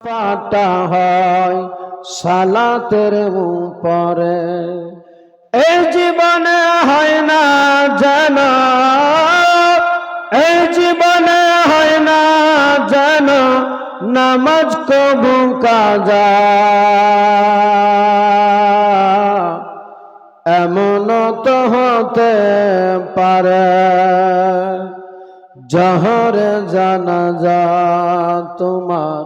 পাটা হয় সালাতের উপরে। এই জীবনে হয় না যেন এই জীবনে হয় না যেন নামাজ কবু কাজা। এমন তো হতে পারে, জহরে জানা যা তোমার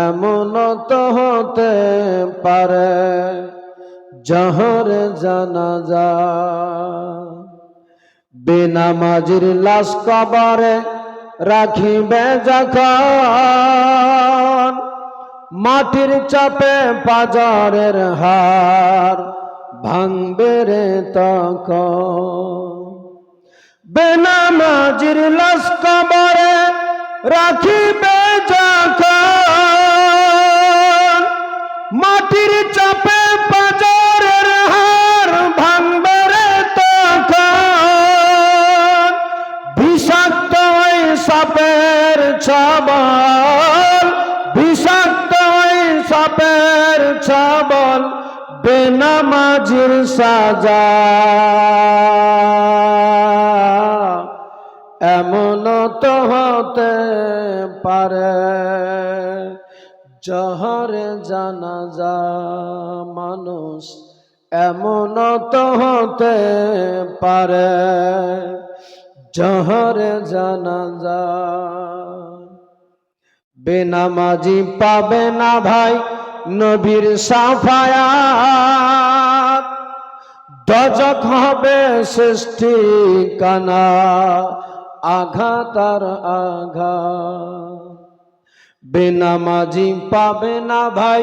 এমন তো হতে পারে, জহরে জানা যা বেনামাজির লাশ কবরে রাখিবে যখন, মাটির চাপে পাজারের হার ভাঙবে রে তখন। বেনামাজির লাশ কবরে রাখিবে সাপের ছবল বিষাক্ত ওই সাপের ছবল, বেনামাজির সাজা। এমন তো হতে পারে, জহরে জানা যা মানুষ, এমন তো হতে পারে। জহরে জানা যা বেনামাজি পাবে না ভাই নবীর সাফায়াত। দজক হবে সৃষ্টি কানা, আঘাত আর বেনামাজি পাবে না ভাই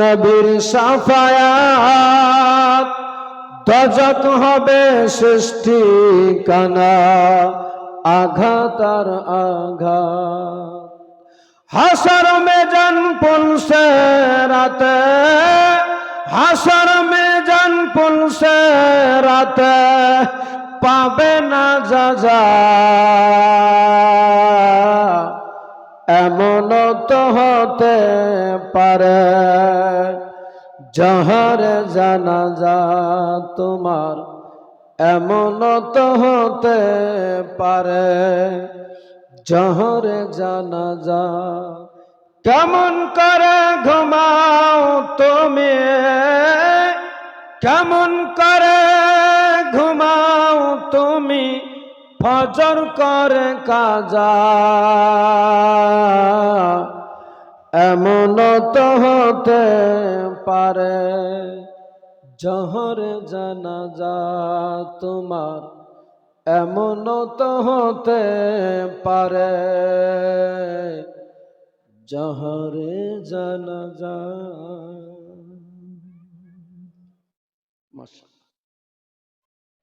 নবীর সাফায়াত। দজক হবে সৃষ্টি কানা, আঘাত আর আঘাত। হাসর মে জন পুলসে রাতে, হাসর মে জন পুলসে রাতে পাবে না যা এমন তো হতে পারে যাহার জানা যা তোমার এমন তো হতে পারে জহরে জানা যা কেমন করে ঘুমাও তুমি? কেমন করে ঘুমাও তুমি? ফজর করে কাজা পারে। জহর জানা যা তোমার এমন তো হতে পারে। জহরে জানা যা মাশাআল্লাহ।